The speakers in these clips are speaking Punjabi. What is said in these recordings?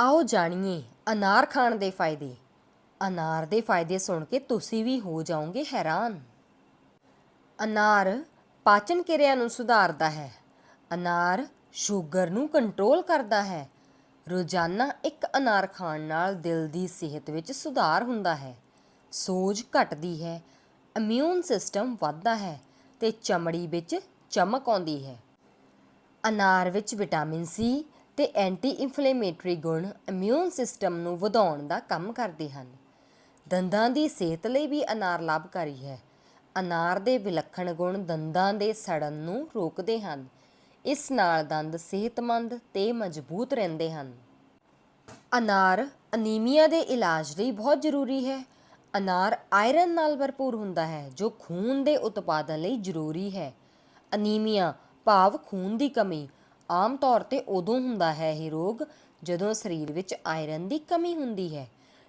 ਆਓ ਜਾਣੀਏ ਅਨਾਰ ਖਾਣ ਦੇ ਫਾਇਦੇ। ਅਨਾਰ ਦੇ ਫਾਇਦੇ ਸੁਣ ਕੇ ਤੁਸੀਂ ਵੀ ਹੋ ਜਾਓਗੇ ਹੈਰਾਨ। ਅਨਾਰ ਪਾਚਨ ਕਿਰਿਆ ਨੂੰ ਸੁਧਾਰਦਾ ਹੈ। ਅਨਾਰ ਸ਼ੂਗਰ ਨੂੰ ਕੰਟਰੋਲ ਕਰਦਾ ਹੈ। ਰੋਜ਼ਾਨਾ ਇੱਕ ਅਨਾਰ ਖਾਣ ਨਾਲ ਦਿਲ ਦੀ ਸਿਹਤ ਵਿੱਚ ਸੁਧਾਰ ਹੁੰਦਾ ਹੈ। ਸੋਜ ਘਟਦੀ ਹੈ, ਇਮਿਊਨ ਸਿਸਟਮ ਵੱਧਦਾ ਹੈ ਤੇ ਚਮੜੀ ਵਿੱਚ ਚਮਕ ਆਉਂਦੀ ਹੈ। ਅਨਾਰ ਵਿੱਚ ਵਿਟਾਮਿਨ ਸੀ ਤੇ ਐਂਟੀ ਇਨਫਲੇਮੇਟਰੀ ਗੁਣ ਇਮਿਊਨ ਸਿਸਟਮ ਨੂੰ ਵਧਾਉਣ ਦਾ ਕੰਮ ਕਰਦੇ ਹਨ। ਦੰਦਾਂ ਦੀ ਸਿਹਤ ਲਈ ਵੀ ਅਨਾਰ ਲਾਭਕਾਰੀ ਹੈ। ਅਨਾਰ ਦੇ ਵਿਲੱਖਣ ਗੁਣ ਦੰਦਾਂ ਦੇ ਸੜਨ ਨੂੰ ਰੋਕਦੇ ਹਨ। ਇਸ ਨਾਲ ਦੰਦ ਸਿਹਤਮੰਦ ਤੇ ਮਜ਼ਬੂਤ ਰਹਿੰਦੇ ਹਨ। ਅਨਾਰ ਅਨੀਮੀਆ ਦੇ ਇਲਾਜ ਲਈ ਬਹੁਤ ਜ਼ਰੂਰੀ ਹੈ। ਅਨਾਰ ਆਇਰਨ ਨਾਲ ਭਰਪੂਰ ਹੁੰਦਾ ਹੈ, ਜੋ ਖੂਨ ਦੇ ਉਤਪਾਦਨ ਲਈ ਜ਼ਰੂਰੀ ਹੈ। ਅਨੀਮੀਆ ਭਾਵ ਖੂਨ ਦੀ ਕਮੀ ਆਮ ਤੌਰ ਤੇ ਉਦੋਂ ਹੁੰਦਾ ਹੈ ਇਹ ਰੋਗ ਜਦੋਂ ਸਰੀਰ ਵਿੱਚ ਆਇਰਨ ਦੀ ਕਮੀ ਹੁੰਦੀ ਹੈ।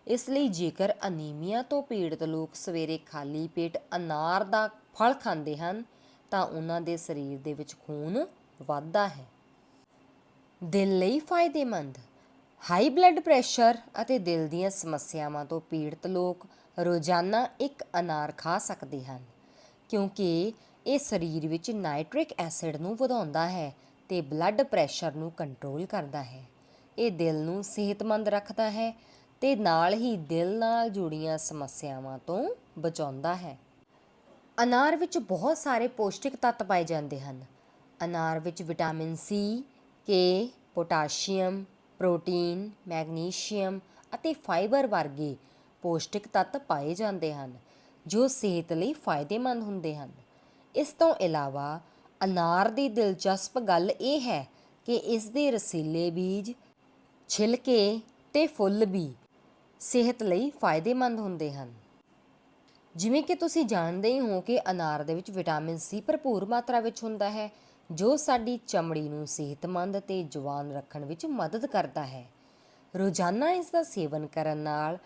ਇਸ ਲਈ ਜੇਕਰ ਅਨੀਮੀਆ ਤੋਂ ਪੀੜਤ ਲੋਕ ਸਵੇਰੇ ਖਾਲੀ ਪੇਟ ਅਨਾਰ ਦਾ ਫਲ ਖਾਂਦੇ ਹਨ, ਤਾਂ ਉਹਨਾਂ ਦੇ ਸਰੀਰ ਦੇ ਵਿੱਚ ਖੂਨ ਵੱਧਦਾ ਹੈ। ਦਿਲ ਲਈ ਫਾਇਦੇਮੰਦ। ਹਾਈ ਬਲੱਡ ਪ੍ਰੈਸ਼ਰ ਅਤੇ ਦਿਲ ਦੀਆਂ ਸਮੱਸਿਆਵਾਂ ਤੋਂ ਪੀੜਤ ਲੋਕ ਰੋਜ਼ਾਨਾ ਇੱਕ ਅਨਾਰ ਖਾ ਸਕਦੇ ਹਨ, ਕਿਉਂਕਿ ਇਹ ਸਰੀਰ ਵਿੱਚ ਨਾਈਟ੍ਰਿਕ ਐਸਿਡ ਨੂੰ ਵਧਾਉਂਦਾ ਹੈ ਤੇ ਬਲੱਡ ਪ੍ਰੈਸ਼ਰ ਨੂੰ ਕੰਟਰੋਲ ਕਰਦਾ ਹੈ। ਇਹ ਦਿਲ ਨੂੰ ਸਿਹਤਮੰਦ ਰੱਖਦਾ ਹੈ ਤੇ ਨਾਲ ਹੀ ਦਿਲ ਨਾਲ ਜੁੜੀਆਂ ਸਮੱਸਿਆਵਾਂ ਤੋਂ ਬਚਾਉਂਦਾ ਹੈ। ਅਨਾਰ ਵਿੱਚ ਬਹੁਤ ਸਾਰੇ ਪੌਸ਼ਟਿਕ ਤੱਤ ਪਾਏ ਜਾਂਦੇ ਹਨ। ਅਨਾਰ ਵਿੱਚ vitamin C K potassium protein magnesium ਅਤੇ ਫਾਈਬਰ ਵਰਗੇ ਪੌਸ਼ਟਿਕ ਤੱਤ ਪਾਏ ਜਾਂਦੇ ਹਨ, ਜੋ ਸਿਹਤ ਲਈ ਫਾਇਦੇਮੰਦ ਹੁੰਦੇ ਹਨ। ਇਸ ਤੋਂ ਇਲਾਵਾ ਅਨਾਰ ਦੀ ਦਿਲਚਸਪ ਗੱਲ ਇਹ ਹੈ ਕਿ ਇਸ ਦੇ ਰਸੀਲੇ ਬੀਜ, ਛਿਲਕੇ ਤੇ ਫੁੱਲ ਵੀ ਸਿਹਤ ਲਈ ਫਾਇਦੇਮੰਦ ਹੁੰਦੇ ਹਨ। ਜਿਵੇਂ ਕਿ ਤੁਸੀਂ ਜਾਣਦੇ ਹੀ ਹੋ ਕਿ ਅਨਾਰ ਦੇ ਵਿੱਚ ਵਿਟਾਮਿਨ ਸੀ ਭਰਪੂਰ ਮਾਤਰਾ ਵਿੱਚ ਹੁੰਦਾ ਹੈ, ਜੋ ਸਾਡੀ ਚਮੜੀ ਨੂੰ ਸਿਹਤਮੰਦ ਤੇ ਜਵਾਨ ਰੱਖਣ ਵਿੱਚ ਮਦਦ ਕਰਦਾ ਹੈ। ਰੋਜ਼ਾਨਾ ਇਸ ਦਾ ਸੇਵਨ ਕਰਨ ਨਾਲ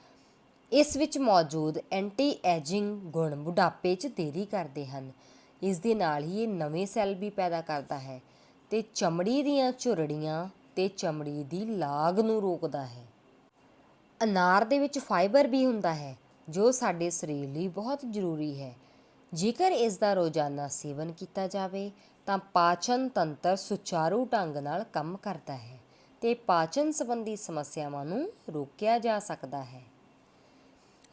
ਇਸ ਵਿੱਚ ਮੌਜੂਦ ਐਂਟੀ ਐਜਿੰਗ ਗੁਣ ਬੁਢਾਪੇ 'ਚ ਦੇਰੀ ਕਰਦੇ ਹਨ। ਇਸ ਦੇ ਨਾਲ ਹੀ ਇਹ ਨਵੇਂ ਸੈੱਲ ਵੀ ਪੈਦਾ ਕਰਦਾ ਹੈ ਤੇ ਚਮੜੀ ਦੀਆਂ ਝੁਰੜੀਆਂ ਤੇ ਚਮੜੀ ਦੀ ਲਾਗ ਨੂੰ ਰੋਕਦਾ ਹੈ। ਅਨਾਰ ਦੇ ਵਿੱਚ ਫਾਈਬਰ ਵੀ ਹੁੰਦਾ ਹੈ, ਜੋ ਸਾਡੇ ਸਰੀਰ ਲਈ ਬਹੁਤ ਜ਼ਰੂਰੀ ਹੈ। ਜੇਕਰ ਇਸ ਦਾ ਰੋਜ਼ਾਨਾ ਸੇਵਨ ਕੀਤਾ ਜਾਵੇ, ਤਾਂ ਪਾਚਨ ਤੰਤਰ ਸੁਚਾਰੂ ਢੰਗ ਨਾਲ ਕੰਮ ਕਰਦਾ ਹੈ ਤੇ ਪਾਚਨ ਸੰਬੰਧੀ ਸਮੱਸਿਆਵਾਂ ਨੂੰ ਰੋਕਿਆ ਜਾ ਸਕਦਾ ਹੈ।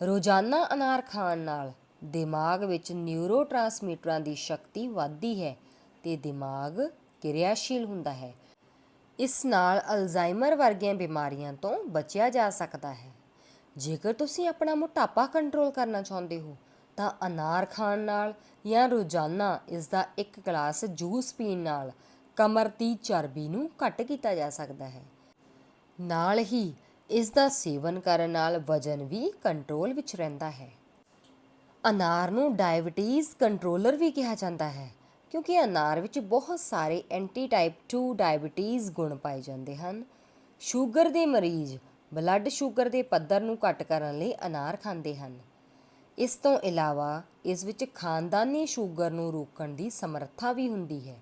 ਰੋਜ਼ਾਨਾ ਅਨਾਰ ਖਾਣ ਨਾਲ ਦਿਮਾਗ ਵਿੱਚ ਨਿਊਰੋਟ੍ਰਾਂਸਮੀਟਰਾਂ ਦੀ ਸ਼ਕਤੀ ਵੱਧਦੀ ਹੈ ਤੇ ਦਿਮਾਗ ਕਿਰਿਆਸ਼ੀਲ ਹੁੰਦਾ ਹੈ। ਇਸ ਨਾਲ ਅਲਜ਼ਾਈਮਰ ਵਰਗੀਆਂ ਬਿਮਾਰੀਆਂ ਤੋਂ ਬਚਿਆ ਜਾ ਸਕਦਾ ਹੈ। ਜੇਕਰ ਤੁਸੀਂ ਆਪਣਾ ਮੋਟਾਪਾ ਕੰਟਰੋਲ ਕਰਨਾ ਚਾਹੁੰਦੇ ਹੋ, ਤਾਂ ਅਨਾਰ ਖਾਣ ਨਾਲ ਜਾਂ ਰੋਜ਼ਾਨਾ ਇਸ ਦਾ ਇੱਕ ਗਲਾਸ ਜੂਸ ਪੀਣ ਨਾਲ ਕਮਰ ਦੀ ਚਰਬੀ ਨੂੰ ਘੱਟ ਕੀਤਾ ਜਾ ਸਕਦਾ ਹੈ। ਨਾਲ ਹੀ ਇਸ ਦਾ ਸੇਵਨ ਕਰਨ ਨਾਲ ਵਜ਼ਨ ਵੀ ਕੰਟਰੋਲ ਵਿੱਚ ਰਹਿੰਦਾ ਹੈ। ਅਨਾਰ ਨੂੰ ਡਾਇਬੀਟੀਜ਼ ਕੰਟਰੋਲਰ ਵੀ ਕਿਹਾ ਜਾਂਦਾ ਹੈ, ਕਿਉਂਕਿ ਅਨਾਰ ਵਿੱਚ ਬਹੁਤ ਸਾਰੇ ਐਂਟੀ ਟਾਈਪ 2 ਡਾਇਬੀਟੀਜ਼ ਗੁਣ ਪਾਏ ਜਾਂਦੇ ਹਨ। ਸ਼ੂਗਰ ਦੇ ਮਰੀਜ਼ ਬਲੱਡ ਸ਼ੂਗਰ ਦੇ ਪੱਧਰ ਨੂੰ ਘੱਟ ਕਰਨ ਲਈ ਅਨਾਰ ਖਾਂਦੇ ਹਨ। ਇਸ ਤੋਂ ਇਲਾਵਾ ਇਸ ਵਿੱਚ ਖਾਨਦਾਨੀ ਸ਼ੂਗਰ ਨੂੰ ਰੋਕਣ ਦੀ ਸਮਰੱਥਾ ਵੀ ਹੁੰਦੀ ਹੈ।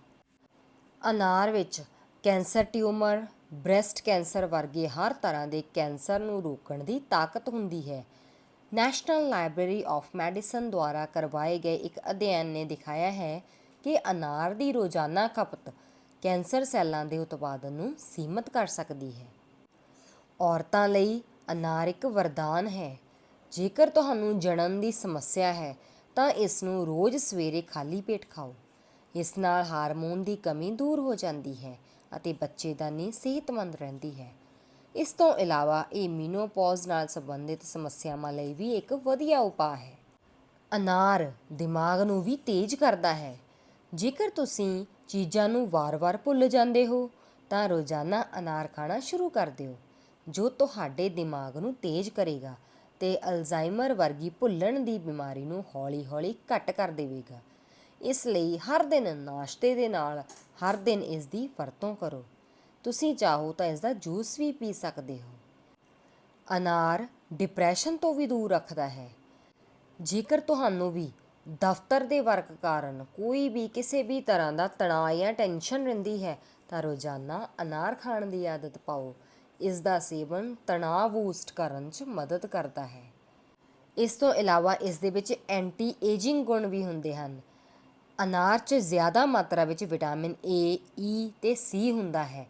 ਅਨਾਰ ਵਿੱਚ ਕੈਂਸਰ ਟਿਊਮਰ ਬ੍ਰੈਸਟ ਕੈਂਸਰ ਵਰਗੇ ਹਰ ਤਰ੍ਹਾਂ ਦੇ ਕੈਂਸਰ ਨੂੰ ਰੋਕਣ ਦੀ ਤਾਕਤ ਹੁੰਦੀ ਹੈ ਨੈਸ਼ਨਲ ਲਾਇਬ੍ਰੇਰੀ ਆਫ ਮੈਡੀਸਨ ਦੁਆਰਾ ਕਰਵਾਏ ਗਏ ਇੱਕ ਅਧਿਐਨ ਨੇ ਦਿਖਾਇਆ ਹੈ ਕਿ ਅਨਾਰ ਦੀ ਰੋਜ਼ਾਨਾ ਖਪਤ ਕੈਂਸਰ ਸੈੱਲਾਂ ਦੇ ਉਤਪਾਦਨ ਨੂੰ ਸੀਮਤ ਕਰ ਸਕਦੀ ਹੈ। ਔਰਤਾਂ ਲਈ ਅਨਾਰ ਇੱਕ ਵਰਦਾਨ ਹੈ। ਜੇਕਰ ਤੁਹਾਨੂੰ ਜਣਨ ਦੀ ਸਮੱਸਿਆ ਹੈ, ਤਾਂ ਇਸ ਨੂੰ ਰੋਜ਼ ਸਵੇਰੇ ਖਾਲੀ ਪੇਟ ਖਾਓ। ਇਸ ਨਾਲ ਹਾਰਮੋਨ ਦੀ ਕਮੀ ਦੂਰ ਹੋ ਜਾਂਦੀ ਹੈ ਅਤੇ ਬੱਚੇਦਾਨੀ ਸਿਹਤਮੰਦ ਰਹਿੰਦੀ ਹੈ। ਇਸ ਤੋਂ ਇਲਾਵਾ ਇਹ ਮੀਨੋਪੌਜ਼ ਨਾਲ ਸੰਬੰਧਿਤ ਸਮੱਸਿਆਵਾਂ ਲਈ ਵੀ ਇੱਕ ਵਧੀਆ ਉਪਾਅ ਹੈ। ਅਨਾਰ ਦਿਮਾਗ ਨੂੰ ਵੀ ਤੇਜ਼ ਕਰਦਾ ਹੈ। ਜੇਕਰ ਤੁਸੀਂ ਚੀਜ਼ਾਂ ਨੂੰ ਵਾਰ-ਵਾਰ ਭੁੱਲ ਜਾਂਦੇ ਹੋ, ਤਾਂ ਰੋਜ਼ਾਨਾ ਅਨਾਰ ਖਾਣਾ ਸ਼ੁਰੂ ਕਰ ਦਿਓ, ਜੋ ਤੁਹਾਡੇ ਦਿਮਾਗ ਨੂੰ ਤੇਜ਼ ਕਰੇਗਾ ਤੇ ਅਲਜ਼ਾਈਮਰ ਵਰਗੀ ਭੁੱਲਣ ਦੀ ਬਿਮਾਰੀ ਨੂੰ ਹੌਲੀ-ਹੌਲੀ ਘੱਟ ਕਰ ਦੇਵੇਗਾ। ਇਸ ਲਈ ਹਰ ਦਿਨ ਨਾਸ਼ਤੇ ਦੇ ਨਾਲ, ਹਰ ਦਿਨ ਇਸ ਦੀ ਵਰਤੋਂ ਕਰੋ। ਤੁਸੀਂ ਚਾਹੋ ਤਾਂ ਇਸ ਦਾ ਜੂਸ ਵੀ ਪੀ ਸਕਦੇ ਹੋ। ਅਨਾਰ ਡਿਪਰੈਸ਼ਨ ਤੋਂ ਵੀ ਦੂਰ ਰੱਖਦਾ ਹੈ। ਜੇਕਰ ਤੁਹਾਨੂੰ ਵੀ ਦਫ਼ਤਰ ਦੇ ਵਰਕ ਕਾਰਨ ਕੋਈ ਵੀ ਕਿਸੇ ਵੀ ਤਰ੍ਹਾਂ ਦਾ ਤਣਾਅ ਜਾਂ ਟੈਨਸ਼ਨ ਰਹਿੰਦੀ ਹੈ ਤਾਂ ਰੋਜ਼ਾਨਾ ਅਨਾਰ ਖਾਣ ਦੀ ਆਦਤ ਪਾਓ। ਇਸ ਦਾ ਸੇਵਨ ਤਣਾਅ ਬੂਸਟ ਕਰਨ 'ਚ ਮਦਦ ਕਰਦਾ ਹੈ। ਇਸ ਤੋਂ ਇਲਾਵਾ ਇਸ ਦੇ ਵਿੱਚ ਐਂਟੀ ਏਜਿੰਗ ਗੁਣ ਵੀ ਹੁੰਦੇ ਹਨ। ਅਨਾਰ 'ਚ ਜ਼ਿਆਦਾ ਮਾਤਰਾ ਵਿੱਚ ਵਿਟਾਮਿਨ ਏ, ਈ ਤੇ ਸੀ ਹੁੰਦਾ ਹੈ।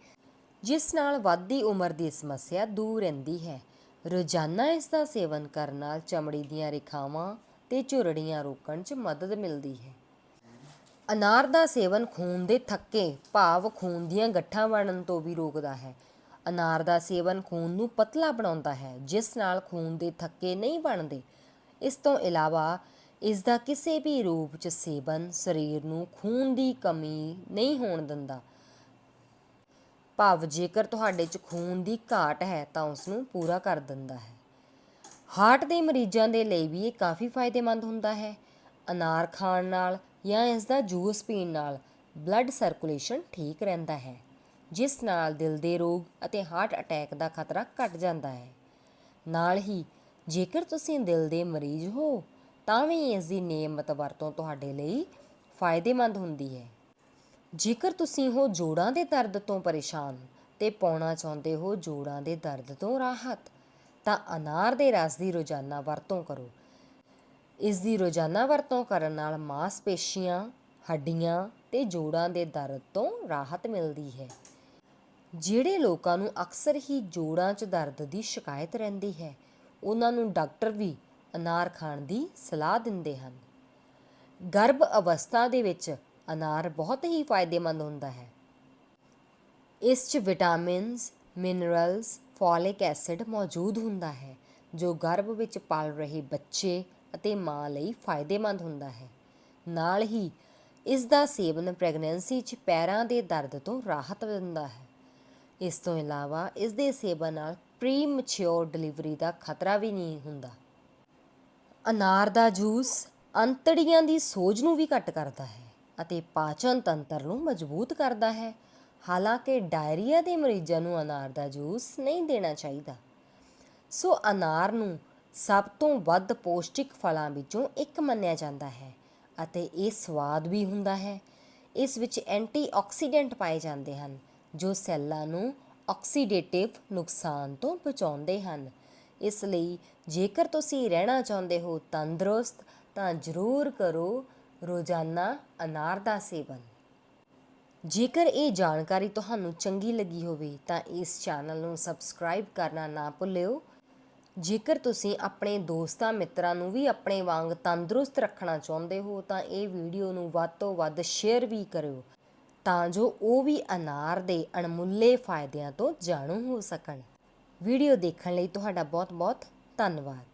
ਜਿਸ ਨਾਲ ਵੱਧਦੀ ਉਮਰ ਦੀ ਸਮੱਸਿਆ ਦੂਰ ਰਹਿੰਦੀ ਹੈ। ਰੋਜ਼ਾਨਾ ਇਸ ਦਾ ਸੇਵਨ ਕਰਨ ਨਾਲ ਚਮੜੀ ਦੀਆਂ ਰੇਖਾਵਾਂ ਤੇ ਝੁਰੜੀਆਂ ਰੋਕਣ 'ਚ ਮਦਦ ਮਿਲਦੀ ਹੈ। ਅਨਾਰ ਦਾ ਸੇਵਨ ਖੂਨ ਦੇ ਥੱਕੇ, ਭਾਵ ਖੂਨ ਦੀਆਂ ਗੱਠਾਂ ਬਣਨ ਤੋਂ ਵੀ ਰੋਕਦਾ ਹੈ। ਅਨਾਰ ਦਾ ਸੇਵਨ ਖੂਨ ਨੂੰ ਪਤਲਾ ਬਣਾਉਂਦਾ ਹੈ, ਜਿਸ ਨਾਲ ਖੂਨ ਦੇ ਥੱਕੇ ਨਹੀਂ ਬਣਦੇ। ਇਸ ਤੋਂ ਇਲਾਵਾ ਇਸ ਦਾ ਕਿਸੇ ਵੀ ਰੂਪ 'ਚ ਸੇਵਨ ਸਰੀਰ ਨੂੰ ਖੂਨ ਦੀ ਕਮੀ ਨਹੀਂ ਹੋਣ ਦਿੰਦਾ। ਭਾਵ ਜੇਕਰ ਤੁਹਾਡੇ 'ਚ ਖੂਨ ਦੀ ਘਾਟ ਹੈ ਤਾਂ ਉਸ ਨੂੰ ਪੂਰਾ ਕਰ ਦਿੰਦਾ ਹੈ। ਹਾਰਟ ਦੇ ਮਰੀਜ਼ਾਂ ਦੇ ਲਈ ਵੀ ਇਹ ਕਾਫੀ ਫਾਇਦੇਮੰਦ ਹੁੰਦਾ ਹੈ। ਅਨਾਰ ਖਾਣ ਨਾਲ ਜਾਂ ਇਸ ਦਾ ਜੂਸ ਪੀਣ ਨਾਲ ਬਲੱਡ ਸਰਕੂਲੇਸ਼ਨ ਠੀਕ ਰਹਿੰਦਾ ਹੈ, ਜਿਸ ਨਾਲ ਦਿਲ ਦੇ ਰੋਗ ਅਤੇ ਹਾਰਟ ਅਟੈਕ ਦਾ ਖਤਰਾ ਘਟ ਜਾਂਦਾ ਹੈ। ਨਾਲ ਹੀ ਜੇਕਰ ਤੁਸੀਂ ਦਿਲ ਦੇ ਮਰੀਜ਼ ਹੋ, ਤਾਂ ਵੀ ਇਸ ਦੀ ਨਿਯਮਤ ਵਰਤੋਂ ਤੁਹਾਡੇ ਲਈ ਫਾਇਦੇਮੰਦ ਹੁੰਦੀ ਹੈ। ਜੇਕਰ ਤੁਸੀਂ ਹੋ ਜੋੜਾਂ ਦੇ ਦਰਦ ਤੋਂ ਪਰੇਸ਼ਾਨ ਤੇ ਪਾਉਣਾ ਚਾਹੁੰਦੇ ਹੋ ਜੋੜਾਂ ਦੇ ਦਰਦ ਤੋਂ ਰਾਹਤ, ਤਾਂ ਅਨਾਰ ਦੇ ਰਸ ਦੀ ਰੋਜ਼ਾਨਾ ਵਰਤੋਂ ਕਰੋ। ਇਸ ਦੀ ਰੋਜ਼ਾਨਾ ਵਰਤੋਂ ਕਰਨ ਨਾਲ ਮਾਸਪੇਸ਼ੀਆਂ, ਹੱਡੀਆਂ ਤੇ ਜੋੜਾਂ ਦੇ ਦਰਦ ਤੋਂ ਰਾਹਤ ਮਿਲਦੀ ਹੈ, ਜਿਹੜੇ ਲੋਕਾਂ ਨੂੰ ਅਕਸਰ ਹੀ ਜੋੜਾਂ 'ਚ ਦਰਦ ਦੀ ਸ਼ਿਕਾਇਤ ਰਹਿੰਦੀ ਹੈ, ਉਹਨਾਂ ਨੂੰ ਡਾਕਟਰ ਵੀ ਅਨਾਰ ਖਾਣ ਦੀ ਸਲਾਹ ਦਿੰਦੇ ਹਨ। ਗਰਭ ਅਵਸਥਾ ਦੇ ਵਿੱਚ ਅਨਾਰ ਬਹੁਤ ਹੀ ਫਾਇਦੇਮੰਦ ਹੁੰਦਾ ਹੈ। ਇਸ 'ਚ ਵਿਟਾਮਿਨਸ, ਮਿਨਰਲਸ, ਫੋਲਿਕ ਐਸਿਡ ਮੌਜੂਦ ਹੁੰਦਾ ਹੈ, ਜੋ ਗਰਭ ਵਿੱਚ ਪਲ ਰਹੇ ਬੱਚੇ ਅਤੇ ਮਾਂ ਲਈ ਫਾਇਦੇਮੰਦ ਹੁੰਦਾ ਹੈ। ਨਾਲ ਹੀ ਇਸ ਦਾ ਸੇਵਨ ਪ੍ਰੈਗਨੈਂਸੀ 'ਚ ਪੈਰਾਂ ਦੇ ਦਰਦ ਤੋਂ ਰਾਹਤ ਦਿੰਦਾ ਹੈ। ਇਸ ਤੋਂ ਇਲਾਵਾ ਇਸ ਦੇ ਸੇਵਨ ਨਾਲ ਪ੍ਰੀ ਮੈਚੁਰ ਡਿਲੀਵਰੀ ਦਾ ਖਤਰਾ ਵੀ ਨਹੀਂ ਹੁੰਦਾ। ਅਨਾਰ ਦਾ ਜੂਸ ਅੰਤੜੀਆਂ ਦੀ ਸੋਜ ਨੂੰ ਵੀ ਘੱਟ ਕਰਦਾ ਹੈ। ਅਤੇ ਪਾਚਨ ਤੰਤਰ ਨੂੰ ਮਜ਼ਬੂਤ ਕਰਦਾ ਹੈ। ਹਾਲਾਂਕਿ ਡਾਇਰੀਆ ਦੇ ਮਰੀਜ਼ਾਂ ਨੂੰ ਅਨਾਰ ਦਾ ਜੂਸ ਨਹੀਂ ਦੇਣਾ ਚਾਹੀਦਾ। ਸੋ ਅਨਾਰ ਨੂੰ ਸਭ ਤੋਂ ਵੱਧ ਪੌਸ਼ਟਿਕ ਫਲਾਂ ਵਿੱਚੋਂ ਇੱਕ ਮੰਨਿਆ ਜਾਂਦਾ ਹੈ ਅਤੇ ਇਹ ਸਵਾਦ ਵੀ ਹੁੰਦਾ ਹੈ। ਇਸ ਵਿੱਚ ਐਂਟੀਆਕਸੀਡੈਂਟ ਪਾਏ ਜਾਂਦੇ ਹਨ, ਜੋ ਸੈੱਲਾਂ ਨੂੰ ਆਕਸੀਡੇਟਿਵ ਨੁਕਸਾਨ ਤੋਂ ਬਚਾਉਂਦੇ ਹਨ। ਇਸ ਲਈ ਜੇਕਰ ਤੁਸੀਂ ਰਹਿਣਾ ਚਾਹੁੰਦੇ ਹੋ ਤੰਦਰੁਸਤ, ਤਾਂ ਜ਼ਰੂਰ ਕਰੋ ਰੋਜ਼ਾਨਾ ਅਨਾਰ ਦਾ ਸੇਵਨ। ਜੇਕਰ ਇਹ ਜਾਣਕਾਰੀ ਤੁਹਾਨੂੰ ਚੰਗੀ ਲੱਗੀ ਹੋਵੇ ਤਾਂ ਇਸ ਚੈਨਲ ਨੂੰ ਸਬਸਕ੍ਰਾਈਬ ਕਰਨਾ ਨਾ ਭੁੱਲਿਓ। ਜੇਕਰ ਤੁਸੀਂ ਆਪਣੇ ਦੋਸਤਾਂ ਮਿੱਤਰਾਂ ਨੂੰ ਵੀ ਆਪਣੇ ਵਾਂਗ ਤੰਦਰੁਸਤ ਰੱਖਣਾ ਚਾਹੁੰਦੇ ਹੋ ਤਾਂ ਇਹ ਵੀਡੀਓ ਨੂੰ ਵੱਧ ਤੋਂ ਵੱਧ ਸ਼ੇਅਰ ਵੀ ਕਰਿਓ ਤਾਂ ਜੋ ਉਹ ਵੀ ਅਨਾਰ ਦੇ ਅਣਮੁੱਲੇ ਫਾਇਦਿਆਂ ਤੋਂ ਜਾਣੂ ਹੋ ਸਕਣ। ਵੀਡੀਓ ਦੇਖਣ ਲਈ ਤੁਹਾਡਾ ਬਹੁਤ-ਬਹੁਤ ਧੰਨਵਾਦ।